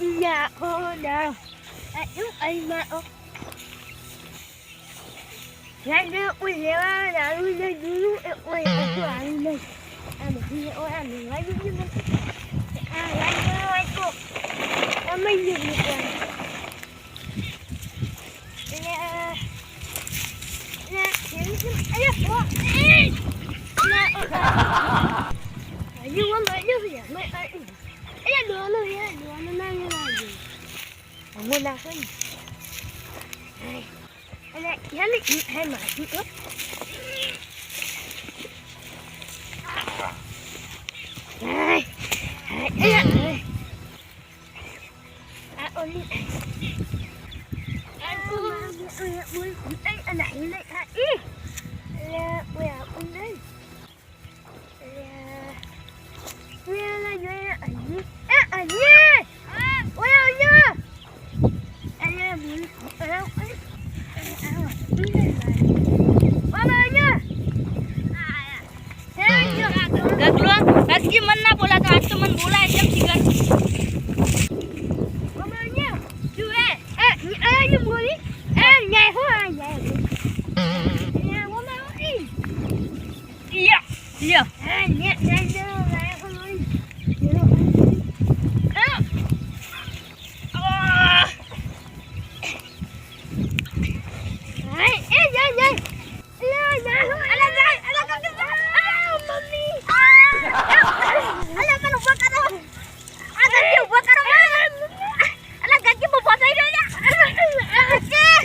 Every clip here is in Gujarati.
nhà ô nào à chú anh mà ô Lại đưa ui léo à là ui lên ui ui ui ui ui lên à mình đi ôi à mình lấy đi nhưng à lại đưa lại cô à mình nhìn được rồi nè nè những cái ấy đó nè nhưng mà mấy đứa gì mấy ấy ấy là đứa này ấy đứa nó đang như là gì ở ngôi બોલાતો આજ તો મન બોલાય કેમ શીખર લ્યો લ્યો આહ! અલા મને ઊભો કરો આ ગંજી ઊભો કરો અલા ગંજી ઊભો થઈ ગયો ગંજી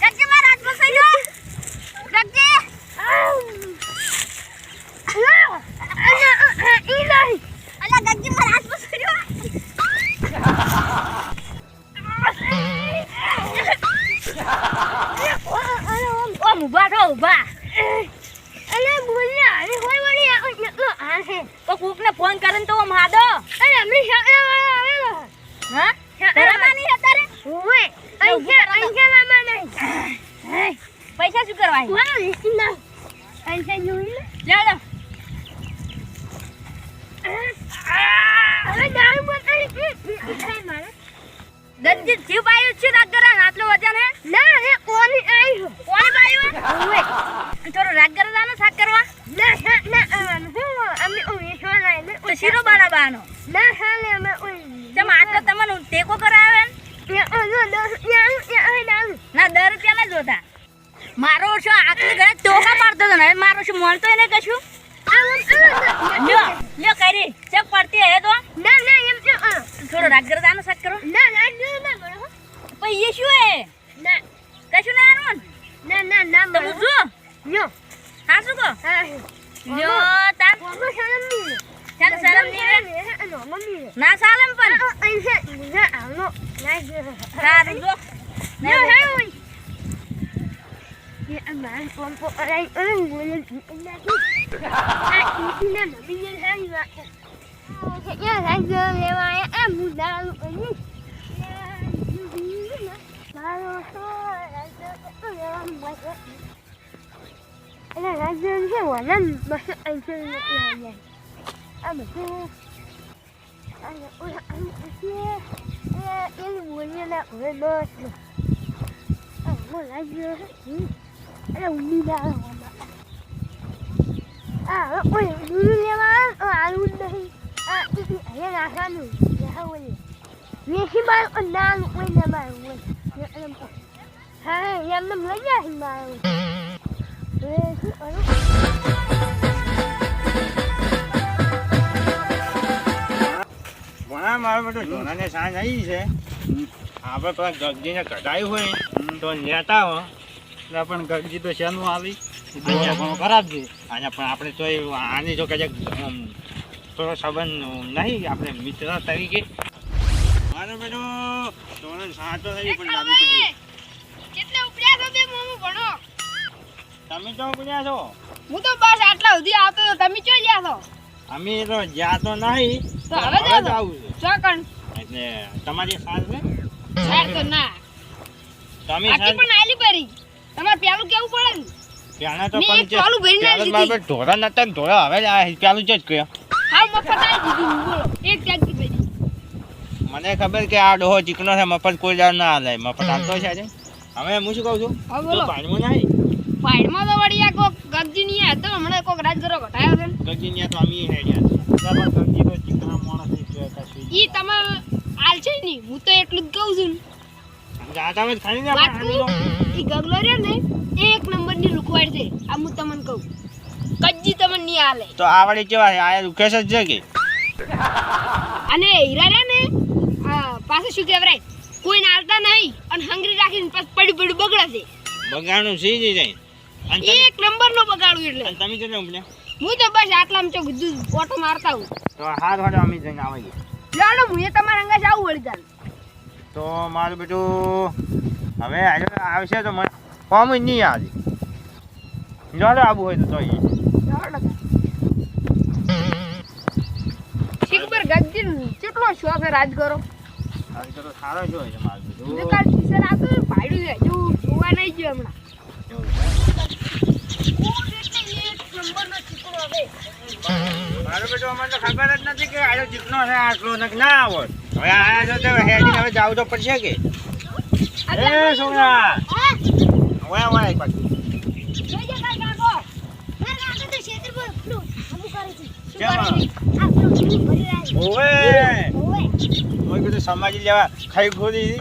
ગંજી મારા હાથમાં થઈ ગયો ગંજી અલા ગંજી મારા હાથમાં થઈ ગયો ઓમ ઊભા થો ઊભા તો કોકને ફોન કરીને તો ઓમ હાદો હા ધરામાની અત્યારે પૈસા શું કરવા જીવ છે રાગ કરા આટલો વજન હે? કોની પાયું હે? થોડો રાગ કરે દાનો શાક કરવા તો શીરો બાના બાનો. તેમ આટલો તમને ટેકો કરાવે ને? ના દર રૂપિયા ના જોતા મારો ઓછો આખી ઘરે ટોકા પાડતો હતો ને મારો ઓછો મળતો એને કશું? લ્યો લ્યો કરી ચક પડતી હે તો? ના ના એમ તો થોડો રાગ કરો દાનો સક કરો. ના ના ના ના મળો પણ એ શું હે? ના. કશું ના આનું? ના ના ના મળો તો જો લ્યો. હા શું કહો? લ્યો તા કોનો શરમની ચાલ શરમની ના સાલમ પણ. ના આનો ના જો સારું જો. ના હેડું Ya ama kelompok orang orang boleh Aku sini nak minyak saya. Saya saya lewat aku dah ini. Kalau tu rasa tu yang macam Ana rasa dia walam masuk anjing ni. Ama tu Ana ulah aku dia. Ya, ini bunyi nak berbos. Aku rasa. Hmm. અરે ઉડી જાય આ ઓય દૂધ લેવા આલુ નહીં આ અહીંયા નાખવાનું ઓય વેસી મારું ના ઓય ના મારું લઈ જાય મારું ઘણા મારા માટે સોનાને સાંજ આવી છે. આપણે પેલા ગગજીને કઢાયું હોય. તો લેતા હો. એટલે પણ ગગજી તો શેનું આવી? ખરાબ છે અને પણ આપણે તો એ આની જો કદાચ થોડો સંબંધ નહીં આપણે મિત્ર તરીકે. મારો બેટો ધોરણ સાચો થઈ પણ લાગુ પડી કેટલે ઉપડ્યા છો બે મોમો ભણો? તમે તો ઉપડ્યા છો? હું તો બસ આટલા સુધી આવતો તો તમે ચો ગયા છો? અમે તો જ્યાં તો નહીં તો હવે જ આવું ચોકણ. એટલે તમારી સાસ ને? સાર તો ના. તમે પણ આલી પરી તમારે પેલું કેવું પડે ને? ત્યાંના તો પણ એક પેલું પેલા મારા બેટા નતા ને ધોરણ હવે જ આ પેલું જ કે હા મફત આવી દીધું બોલો એક ટેક્સી ભરી. મને ખબર કે આ ડોહો ચીકણો છે મફત કોઈ જાણ ના હાલે મફત હાલતો છે આજે. હવે હું શું કહું છું? હા, તો બોલો. પાણીમાં નહીં. પાડમાં તો વળી આ કોક ગગજી ની હતો હમણાં કોક રાજગરો ઘટાયો છે ને. ગગીનિયા તો આમી હેડ્યા પણ ગગજી તો ચીકણા માણસ છે, ઈ તમે હાલ છે નહીં હું તો એટલું જ કહું છું ને. જાતા જ ખાલી ને વાત આપણે હાલી લો. કહું, ઈ ગગલો રે ને એ એક નંબરની લુકવાડ છે. આ હું તમને કહું. કજ્જી તમને નહીં આલે તો આવડે કેવા છે? આ રૂકેશ જ છે કે? અને હીરા રે ને પાછું શું કહેવાય? કોઈ નાલતા નહીં અને હંગરી રાખીને પછી પડ્યું પડ્યું બગડે છે. બગાડું સી જઈ જાય એક નંબર નો બગાડું એટલે. અને તમે કેટલે ઉપડ્યા હું તો બસ આટલામાં ચોક ઓટો મારતા હું તો હાથ વાળો અમે જઈને આવે છે ચાલો હું એ તમારા અંગાજ આવું વળી ચાલ તો મારું બેટું હવે આજે આવશે તો મને ફોર્મ જ નહીં આવે. જોડે આવું હોય તો જોઈએ શીખબર ગજ્જી કેટલો શોખ છે રાજ કરો? હવે તો સારો જ છે મારું બેટું કાલ ટીચર આતો ભાડ્યું છે જો જોવા નહીં ગયો હમણાં. મારું બેટું અમને તો ખબર જ નથી કે આજો જીતનો છે આટલો ના આવો. હવે આયા છો તો હેડીને હવે જાવ તો પડશે કે. એ છોકરા હવે હવે પાછું. સમાજી લેવા ખાઈ ખોદી.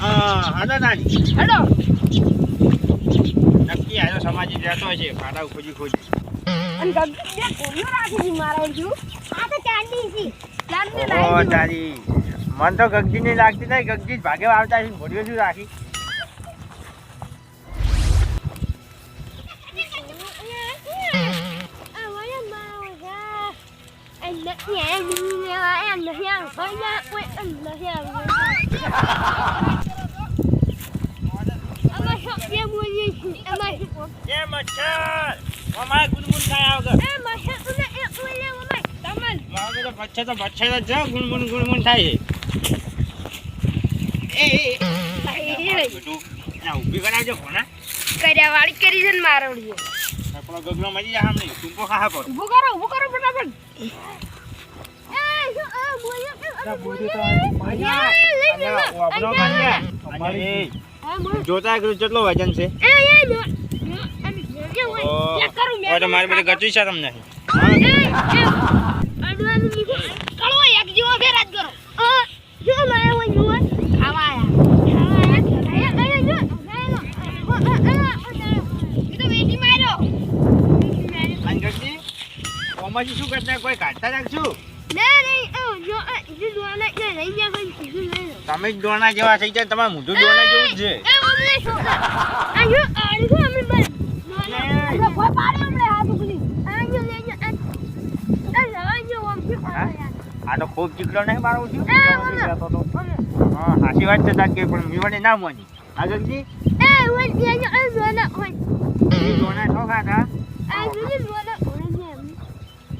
હા હાલો નાની. હેડો. આજો સમાજી જતો છે ફાડા ખોજી ખોજી અને ગગન બે કોનો રાખી દી મારા ચાંદી લાઈ ઓ તારી મન તો ગગજી ની લાગતી નહીં ગગજી જ ભાગે આવતા છે ભોડિયો શું રાખી? એ મચ્છર અમારે ગુનગુન થાય વગર મારે તો મચ્છર તો મચ્છર જ ગુનગુન ગુનગુન થાય એ એ એ બેટું ના ઊભી કરાવજો કોના કર્યા વાળી કરી છે ને મારવડીએ આપણો ગગલો મજી જાય આમ નહીં ટૂંકો પર ઊભું કરો ઊભું કરો ફટાફટ જોતા એકલું કેટલો વજન છે ઓ તો મારી બધી ગચી છે તમને કળવો એક જેવો ફેર જ કરો ખાવા આયા એ તો વેચી માર્યો અને ગચી ઓમાંથી શું કરતા કોઈ કાઢતા રાખશું તમે જ દોણા જેવા થઈ જાય તમારે મોઢું દોણા જેવું જ છે. આ તો ખૂબ ચીકડો નહીં મારો છું? હા સાચી વાત છે તાર કે પણ મીવડે ના મોની. આગળજી એ દોણા છો ખાતા?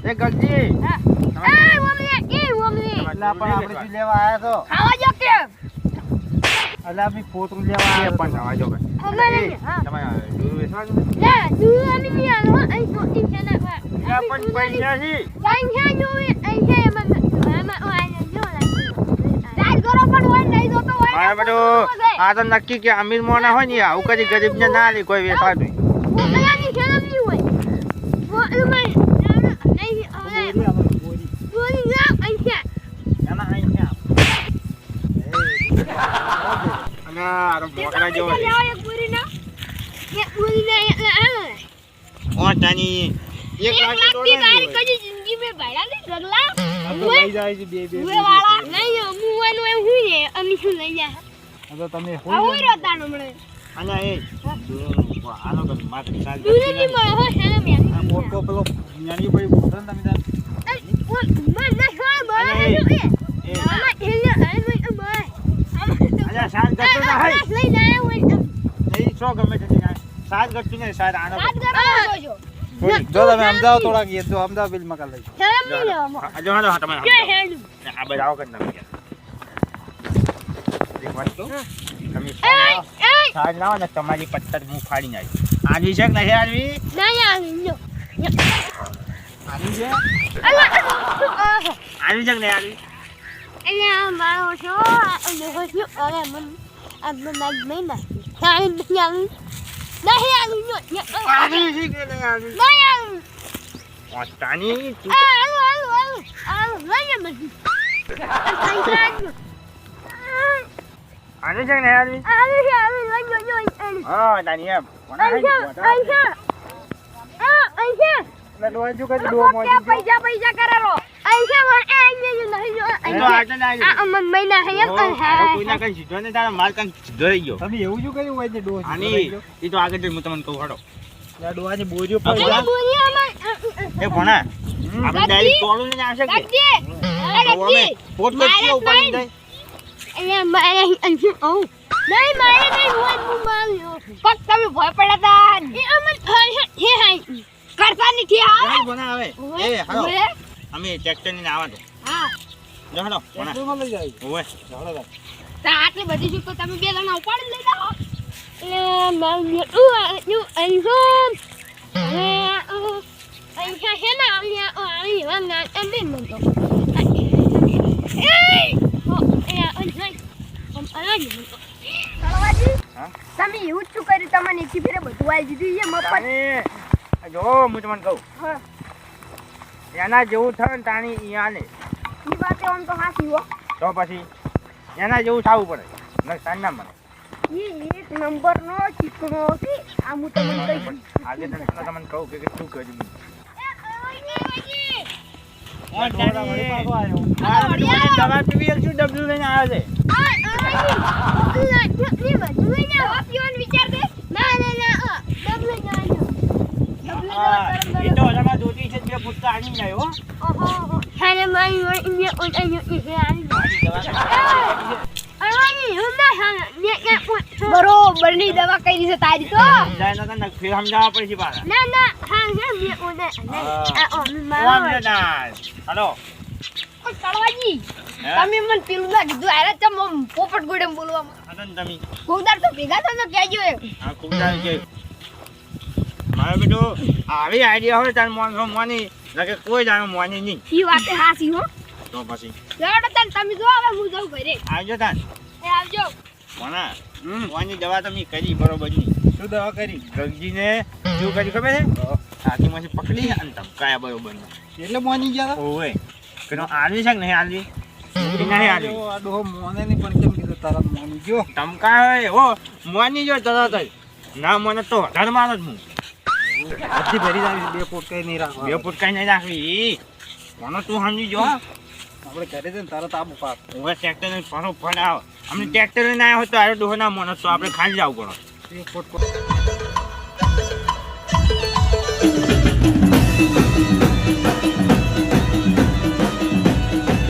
એ ગગજી એટલે પણ આપણે શું લેવા આવ્યા છો. ખાવા જો કે? એટલે આપણે પોતરું લેવા આવ્યા પણ દૂર આલો અહીં તો પૈસા છે. પૈસા અહીં એમાં જો રાજ કરો હોય નહીં હોય. બધું આ તો નક્કી કે અમીર મોના હોય ને આવું કદી ગરીબ ને ના લે કોઈ નહીં. હોય વો એમાં નહીં હવે બોરી આપણે બોરી. બોલી ના અહીં છે એના અહીં છે આમ. એક પૂરી ના એક પૂરી ના એક લાખની તારી કદી જિંદગી મે ભાડા નહીં ગરલા લઈ જાય છે બે બે બે, વાળા નહીં હું એનું એ હું ને અમે શું લઈ જા આ તો તમે. અને એ આનો તો માત્રની મળે હો શરમ મોટો પેલો જ્ઞાની ભાઈ બોલતો તમે તાર. મન ના છોડ બહાર અરે, જો એ આમાં હેલ્યા આય મેં બહાર અલ્યા સાત ગટતો ના હોય લઈ જાય નહીં સો ગમે તે જાય. સાત ગટતું નહીં સાત આનો રાત કરો જોજો જો તમે અમદાવાદ થોડા એ તો અમદાવાદ બિલ મકા લઈ શરમ નહીં લેવામાં આ જો હા, તમે કે આવો. આ બધા આવો કરી નાખો. એક વાત કહું? તમે એ એ સાજ લાવો ને તમારી પત્તર હું ફાડી નાખી આવી છે કે નહીં આવી ના યાર લો આલ્યું છે આવી છે કે નહીં આલ્યું અલા, મારો છો અને હજુ અરે મન આ મને નહીં નાખી નહીં આવી નહીં આવી જો છે નહીં આલ્યું નહીં આવી પોતાની તું આ આલુ આલુ આલુ આલુ લઈ છે કે નહીં આલ્યું આલુ આલુ લઈ લો આલુ હા તાની એમ ગયો આઈશા આ મોજી ગયો? પૈસા પૈસા કરેલો તમે ભય પડ્યા હતા કરતા નથી આવે. અમે ટ્રેક્ટર ને આવવા દો. હા. જો હાલો ભણા ટ્રેક્ટરમાં લઈ જાય ચાલો તાર. તો આટલી બધી શું તો તમે બે જણા ઉપાડી લઈ જાઓ. એ માર્યો ઉ યુ અંજુ અલ્યા અંજા હે ના અલ્યા ઓ આવી વંગા એમને મતો એ ઓ અલ્યા અંજુ ઓમ અલાજી મતો તળવાજી તમે એવું જ શું કર્યું? તમને ફેરે બધું આવી દીધું એ મફત. જો હું તમને કહું. હા. એના જેવું થાય ને તાણી ઈયાને. ઈ વાતે આમ તો હાસી હો. તો પછી એના જેવું થવું પડે. ન તાણ ના મને. ઈ એક નંબર નો ચીકણો છે આ હું તમને કહી આજે તને તમને કહું કે શું કર્યું. દવા પીવી શું ડબલું લઈને આવ્યો છે? હા, એ તો હજારમાં જોતી છે બે પુસ્તક આની જાય હો બરોબરની દવા કઈ છે તારી તો? સમજાય નતા ને ફેર સમજાવવા પડશે પાછા. ને ના. હાલો. પણ તળવાજી હે? તમે મને પેલું ના કીધું આરે ચમ પોપટ ગોડેમ બોલવામાં. હાલો ને તમે. ગોદાર તો ભેગા થતો આ ખૂબ સારું છે મારો બેટો આવી આઈડિયા હોય તારે મોન મોની લગે કોઈ જાણે મોની નહીં. ઈ વાતે હાસી હો. તો પછી? લેડો તને તમે જો હવે હું જઉં ઘરે. આવજો તાન એ આવજો. મોના હમ. મોની દવા તમે કરી બરોબરની શું દવા કરી? ગગજીને શું કરી ખબર છે? છાતીમાંથી પકડી અને ધમકાયા બરોબર એટલે મોની ગયા તા? ઓવે. પેલો આલવી છે કે નહીં આલવી? કે નહીં આલવી? આ ડોહો મોને કીધું જો. તરત જ ના મને તો વધારે મારો જ હું. બધી ભરી જાય બે ફૂટ કઈ નહીં રાખવા. બે ફૂટ કઈ નહીં રાખવી. કોનો તું સમજી જો આપણે ઘરે જઈને તરત આબુ પાક ઓવે ટ્રેક્ટર ને ફરો ફરાવ. અમને ટ્રેક્ટર લઈને આવ્યો હતો આવ્યો ડોહો ના મોનો તો આપણે ખાલી જાવ પડો. એક